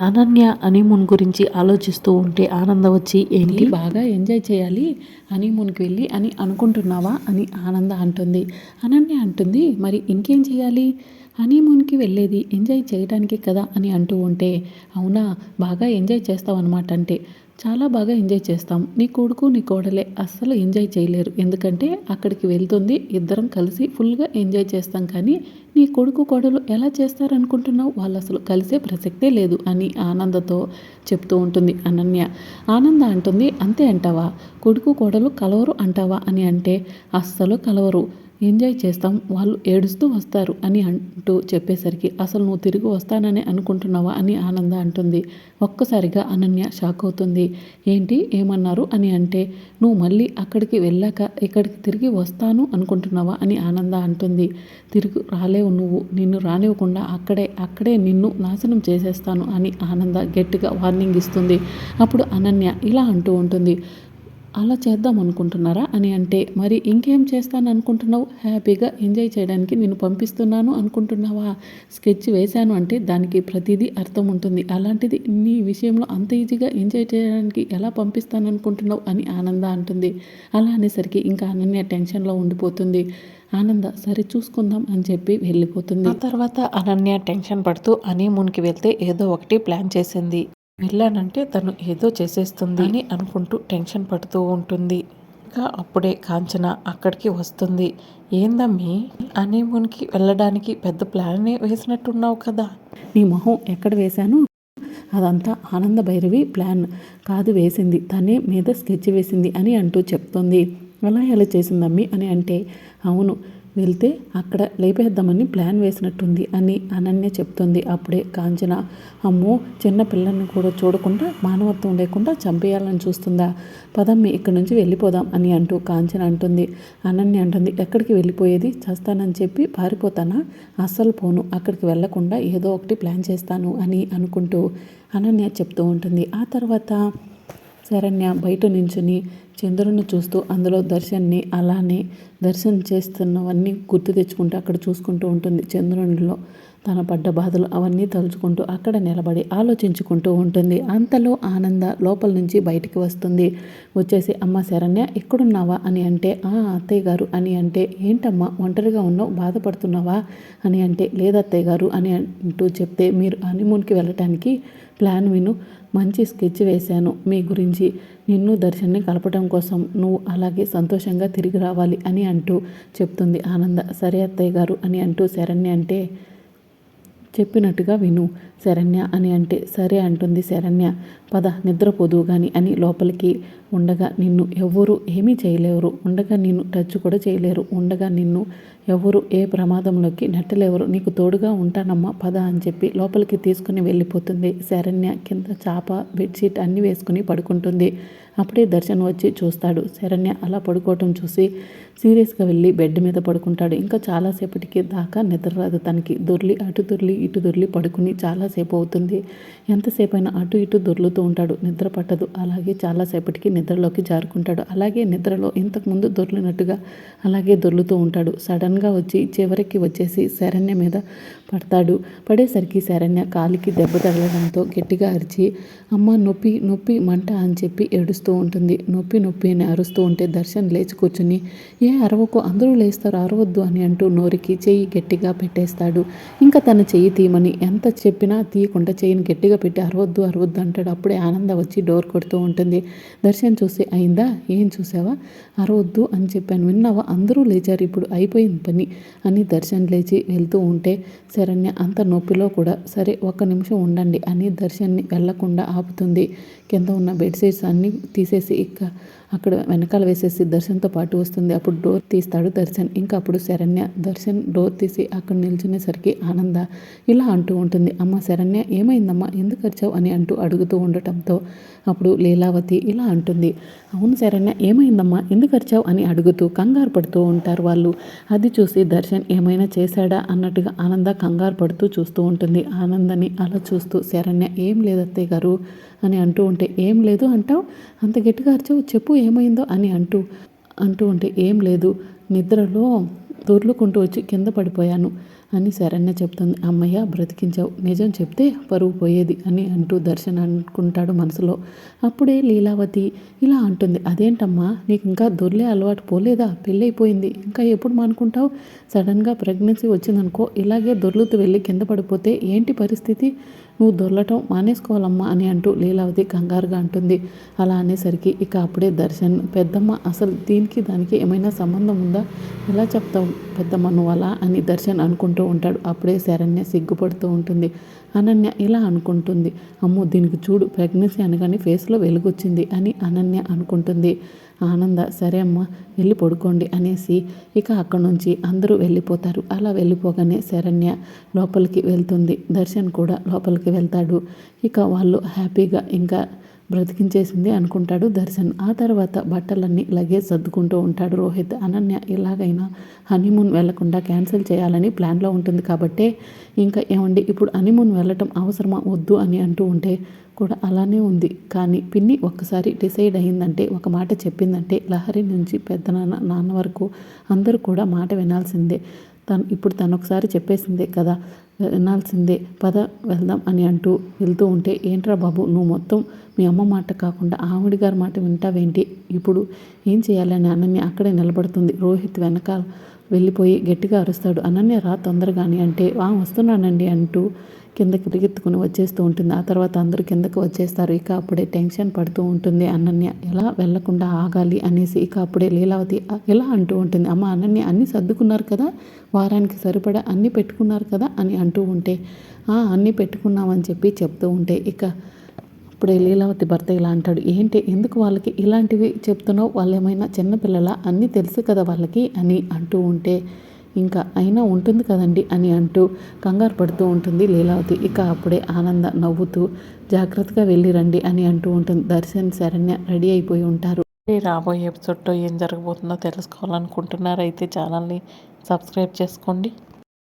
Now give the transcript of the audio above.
Ananya honeymoon గురించి ఆలోచిస్తూ ఉంటే ఆనంద వచ్చి ఏంటి బాగా ఎంజాయ్ చేయాలి? హనీమూన్కి వెళ్ళి అని అనుకుంటున్నావా? అని ఆనంద అంటుంది. అనన్య అంటుంది మరి ఇంకేం చేయాలి? హనీమూన్కి వెళ్ళేది ఎంజాయ్ చేయడానికే కదా? అని అంటూ ఉంటే అవునా బాగా ఎంజాయ్ చేస్తావు అనమాట అంటే చాలా బాగా ఎంజాయ్ చేస్తాం. నీ కొడుకు నీ కోడలే అస్సలు ఎంజాయ్ చేయలేరు. ఎందుకంటే అక్కడికి వెళ్తుంది ఇద్దరం కలిసి ఫుల్గా ఎంజాయ్ చేస్తాం. కానీ నీ కొడుకు కోడలు ఎలా చేస్తారనుకుంటున్నావు? వాళ్ళు అసలు కలిసే ప్రసక్తే లేదు అని ఆనందతో చెప్తూ ఉంటుంది అనన్య. ఆనంద అంటుంది అంతే అంటావా? కొడుకు కోడలు కలవరు అంటావా? అని అంటే అస్సలు కలవరు. ఎంజాయ్ చేస్తాం వాళ్ళు ఏడుస్తూ వస్తారు అని అంటూ చెప్పేసరికి అసలు నువ్వు తిరిగి వస్తానని అనుకుంటున్నావా? అని ఆనంద అంటుంది. ఒక్కసారిగా అనన్య షాక్ అవుతుంది. ఏంటి? ఏమన్నారు? అని అంటే నువ్వు మళ్ళీ అక్కడికి వెళ్ళాక ఇక్కడికి తిరిగి వస్తాను అనుకుంటున్నావా? అని ఆనంద అంటుంది. తిరిగి రాలేవు నువ్వు. నిన్ను రానివ్వకుండా అక్కడే అక్కడే నిన్ను నాశనం చేసేస్తాను అని ఆనంద గట్టిగా వార్నింగ్ ఇస్తుంది. అప్పుడు అనన్య ఇలా అంటూ ఉంటుంది. అలా చేద్దాం అనుకుంటున్నారా అని అంటే మరి ఇంకేం చేస్తాను అనుకుంటున్నావు? హ్యాపీగా ఎంజాయ్ చేయడానికి నేను పంపిస్తున్నాను అనుకుంటున్నావా? స్కెచ్ వేశాను అంటే దానికి ప్రతిదీ అర్థం ఉంటుంది. అలాంటిది నీ విషయంలో అంత ఈజీగా ఎంజాయ్ చేయడానికి ఎలా పంపిస్తాను అనుకుంటున్నావు అని ఆనంద అంటుంది. అలా అనేసరికి ఇంకా అనన్య టెన్షన్లో ఉండిపోతుంది. ఆనంద సరే చూసుకుందాం అని చెప్పి వెళ్ళిపోతుంది. ఆ తర్వాత అనన్య టెన్షన్ పడుతూ హనీమూన్కి వెళ్తే ఏదో ఒకటి ప్లాన్ చేసింది. వెళ్ళానంటే తను ఏదో చేసేస్తుంది అని అనుకుంటూ టెన్షన్ పడుతూ ఉంటుంది. ఇంకా అప్పుడే కాంచన అక్కడికి వస్తుంది. ఏందమ్మీ? హనీమూన్కి వెళ్ళడానికి పెద్ద ప్లాన్ వేసినట్టున్నావు కదా. నీ మొహం ఎక్కడ వేశాను? అదంతా ఆనంద భైరవి ప్లాన్ కాదు వేసింది. తనే మీద స్కెచ్ వేసింది అని అంటూ చెప్తుంది. అలా ఎలా చేసిందమ్మి? అని అంటే అవును వెళ్తే అక్కడ లేపేద్దామని ప్లాన్ వేసినట్టుంది అని అనన్య చెప్తుంది. అప్పుడే కాంచన అమ్మో చిన్న పిల్లల్ని కూడా చూడకుండా మానవత్వం లేకుండా చంపేయాలని చూస్తుందా? పదమ్మి ఇక్కడి నుంచి వెళ్ళిపోదాం అని అంటూ కాంచన అంటుంది. అనన్య అంటుంది ఎక్కడికి వెళ్ళిపోయేది? చేస్తానని చెప్పి పారిపోతానా? అస్సలు పోను అక్కడికి వెళ్ళకుండా ఏదో ఒకటి ప్లాన్ చేస్తాను అని అనుకుంటూ అనన్య చెప్తూ ఉంటుంది. ఆ తర్వాత శరణ్య బయట నించుని చంద్రుని చూస్తూ అందులో దర్శన్ని అలానే దర్శనం చేస్తున్నవన్నీ గుర్తు తెచ్చుకుంటూ అక్కడ చూసుకుంటూ ఉంటుంది. చంద్రునిలో తన పడ్డ బాధలు అవన్నీ తలుచుకుంటూ అక్కడ నిలబడి ఆలోచించుకుంటూ ఉంటుంది. అంతలో ఆనంద లోపల నుంచి బయటికి వస్తుంది. వచ్చేసి అమ్మ శరణ్య ఎక్కడున్నావా? అని అంటే ఆ అత్తయ్య గారు అని అంటే ఏంటమ్మా ఒంటరిగా ఉన్నావు బాధపడుతున్నావా? అని అంటే లేదత్తయ్య గారు అని అంటూ చెప్తే మీరు హనీమూన్కి వెళ్ళటానికి ప్లాన్ విను. మంచి స్కెచ్ వేశాను. మీ గురించి నిన్ను దర్శన్ని కలపడం కోసం నువ్వు అలాగే సంతోషంగా తిరిగి రావాలి అని అంటూ చెప్తుంది ఆనంద. సరే అత్తయ్య గారు అని అంటూ శరణ్య అంటే చెప్పినట్టుగా విను. శరణ్య అని అంటే సరే అంటుంది శరణ్య. పద నిద్రపోదు గాని అని లోపలికి ఉండగా నిన్ను ఎవ్వరూ ఏమీ చేయలేరు ఉండగా నిన్ను టచ్ కూడా చేయలేరు. ఉండగా నిన్ను ఎవరు ఏ ప్రమాదంలోకి నెట్టలేవరు. నీకు తోడుగా ఉంటానమ్మా పద అని చెప్పి లోపలికి తీసుకుని వెళ్ళిపోతుంది. శరణ్య కింద చాప బెడ్షీట్ అన్నీ వేసుకుని పడుకుంటుంది. అప్పుడే దర్శన్ వచ్చి చూస్తాడు. శరణ్య అలా పడుకోవటం చూసి సీరియస్గా వెళ్ళి బెడ్ మీద పడుకుంటాడు. ఇంకా చాలాసేపటికి దాకా నిద్ర రాదు తనకి. దొర్లి అటు దొర్లి ఇటు దొర్లి పడుకుని చాలాసేపు అవుతుంది. ఎంతసేపు అయినా అటు ఇటు దొర్లుతూ ఉంటాడు. నిద్ర పట్టదు. అలాగే చాలాసేపటికి నిద్రలోకి జారుకుంటాడు. అలాగే నిద్రలో ఇంతకుముందు దొర్లినట్టుగా అలాగే దొర్లుతూ ఉంటాడు. సడన్గా వచ్చి చివరికి వచ్చేసి శరణ్య మీద పడతాడు. పడేసరికి శరణ్య కాలికి దెబ్బ తగలడంతో గట్టిగా అరిచి అమ్మ నొప్పి నొప్పి మంట అని చెప్పి ఏడుస్తూ ఉంటుంది. నొప్పి నొప్పి అని అరుస్తూ ఉంటే దర్శన్ లేచి కూర్చుని ఏ అరవకు అందరూ లేస్తారు అరవద్దు అని అంటూ నోరికి చెయ్యి గట్టిగా పెట్టేస్తాడు. ఇంకా తన చెయ్యి తీయమని ఎంత చెప్పినా తీయకుండా చెయ్యిని గట్టిగా పెట్టి అరవద్దు అరవద్దు అంటాడు. అప్పుడే ఆనంద వచ్చి డోర్ కొడుతూ ఉంటుంది. దర్శన్ చూసి అయిందా? ఏం చూసావా? అరవద్దు అని చెప్పాను. విన్నావా? అందరూ లేచారు ఇప్పుడు అయిపోయింది పని అని దర్శన్ లేచి వెళ్తూ ఉంటే శరణ్య అంత నొప్పిలో కూడా సరే ఒక్క నిమిషం ఉండండి అని దర్శన్ని వెళ్ళకుండా ఆపుతుంది. కింద ఉన్న బెడ్షీట్స్ అన్నీ తీసేసి ఇక అక్కడ వెనకాల వేసేసి దర్శన్తో పాటు వస్తుంది. అప్పుడు డోర్ తీస్తాడు దర్శన్. ఇంకా అప్పుడు శరణ్య దర్శన్ డోర్ తీసి అక్కడ నిల్చునేసరికి ఆనంద ఇలా అంటూ ఉంటుంది. అమ్మ శరణ్య ఏమైందమ్మా? ఎందుకు వచ్చావు అని అంటూ అడుగుతూ ఉండటంతో అప్పుడు లీలావతి ఇలా అంటుంది. అవును శరణ్య ఏమైందమ్మా? ఎందుకు వచ్చావు అని అడుగుతూ కంగారు పడుతూ ఉంటారు వాళ్ళు. అది చూసి దర్శన్ ఏమైనా చేశాడా? అన్నట్టుగా ఆనంద కంగారు పడుతూ చూస్తూ ఉంటుంది. ఆనందని అలా చూస్తూ శరణ్య ఏం లేదు అత్తయ్య గారు? అని అంటూ ఉంటే ఏం లేదు అంటావు? అంత గట్టిగా అరిచావు? చెప్పు ఏమైందో అని అంటూ అంటూ ఉంటే ఏం లేదు నిద్రలో దొర్లుకుంటూ వచ్చి కింద పడిపోయాను అని శరణ్య చెప్తుంది. అమ్మయ్య బ్రతికించావు. నిజం చెప్తే పరువు పోయేది అని అంటూ దర్శన్ అనుకుంటాడు మనసులో. అప్పుడే లీలావతి ఇలా అంటుంది. అదేంటమ్మా నీకు ఇంకా దొర్లే అలవాటు పోలేదా? పెళ్ళైపోయింది. ఇంకా ఎప్పుడు మానుకుంటావు? సడన్గా ప్రెగ్నెన్సీ వచ్చిందనుకో ఇలాగే దొర్లుతూ వెళ్ళి కింద పడిపోతే ఏంటి పరిస్థితి? నువ్వు దొరలటం మానేసుకోవాలమ్మా అని అంటూ లీలావతి కంగారుగా అంటుంది. అలా అనేసరికి ఇక అప్పుడే దర్శన్ పెద్దమ్మ అసలు దీనికి దానికి ఏమైనా సంబంధం ఉందా? ఎలా చెప్తావు పెద్దమ్మ నువ్వు అలా? అని దర్శన్ అనుకుంటూ ఉంటాడు. అప్పుడే శరణ్య సిగ్గుపడుతూ ఉంటుంది. అనన్య ఇలా అనుకుంటుంది. అమ్మో దీనికి చూడు ప్రెగ్నెన్సీ అనగానే ఫేస్లో వెలుగొచ్చింది అని అనన్య అనుకుంటుంది. ఆనంద సరే అమ్మ వెళ్ళి పడుకోండి అనేసి ఇక అక్కడి నుంచి అందరూ వెళ్ళిపోతారు. అలా వెళ్ళిపోగానే శరణ్య లోపలికి వెళ్తుంది. దర్శన్ కూడా లోపలికి వెళ్తాడు. ఇక వాళ్ళు హ్యాపీగా ఇంకా బ్రతికించేసింది అనుకుంటాడు దర్శన్. ఆ తర్వాత బట్టలన్నీ లగేజ్ సర్దుకుంటూ ఉంటాడు రోహిత్. అనన్య ఎలాగైనా హనీమూన్ వెళ్ళకుండా క్యాన్సిల్ చేయాలని ప్లాన్లో ఉంటుంది కాబట్టే ఇంకా ఏమండి ఇప్పుడు హనీమూన్ వెళ్ళటం అవసరమా వద్దు అని అంటూ ఉంటే కూడా అలానే ఉంది. కానీ పిన్ని ఒక్కసారి డిసైడ్ అయిందంటే ఒక మాట చెప్పిందంటే లహరి నుంచి పెద్దనాన్న నాన్న నాన్న వరకు అందరూ కూడా మాట వినాల్సిందే. తను ఇప్పుడు తను ఒకసారి చెప్పేసిందే కదా వినాల్సిందే. పద వెళ్దాం అని అంటూ వెళ్తూ ఉంటే ఏంట్రా బాబు నువ్వు మొత్తం మీ అమ్మ మాట కాకుండా ఆవిడ గారి మాట వింటావేంటి? ఇప్పుడు ఏం చేయాలని అనన్య అక్కడే నిలబడుతుంది. రోహిత్ వెనకాల వెళ్ళిపోయి గట్టిగా అరుస్తాడు. అనన్య రా తొందరగాని అంటే ఆ వస్తున్నానండి అంటూ కిందకి పరిగెత్తుకుని వచ్చేస్తూ ఉంటుంది. ఆ తర్వాత అందరూ కిందకి వచ్చేస్తారు. ఇక అప్పుడే టెన్షన్ పడుతూ ఉంటుంది. అనన్య ఎలా వెళ్ళకుండా ఆగాలి అనేసి ఇక అప్పుడే లీలావతి ఎలా అంటూ ఉంటుంది. అమ్మ అనన్య అన్నీ సర్దుకున్నారు కదా? వారానికి సరిపడా అన్నీ పెట్టుకున్నారు కదా? అని అంటూ ఉంటే "ఆ, అన్నీ పెట్టుకున్నామని చెప్పి చెప్తూ ఉంటే ఇక అప్పుడే లీలావతి భర్త ఇలా అంటాడు. ఏంటి? ఎందుకు వాళ్ళకి ఇలాంటివి చెప్తున్నావు? వాళ్ళు ఏమైనా చిన్నపిల్లల అన్నీ తెలుసు కదా వాళ్ళకి? అని అంటూ ఉంటే ఇంకా అయినా ఉంటుంది కదండి అని అంటూ కంగారు పడుతూ ఉంటుంది లీలావతి. ఇక అప్పుడే ఆనంద నవ్వుతూ జాగ్రత్తగా వెళ్ళి రండి అని అంటూ ఉంటుంది. దర్శన్ శరణ్య రెడీ అయిపోయి ఉంటారు. రాబోయే ఎపిసోడ్లో ఏం జరగబోతుందో తెలుసుకోవాలనుకుంటున్నారైతే ఛానల్ని సబ్స్క్రైబ్ చేసుకోండి.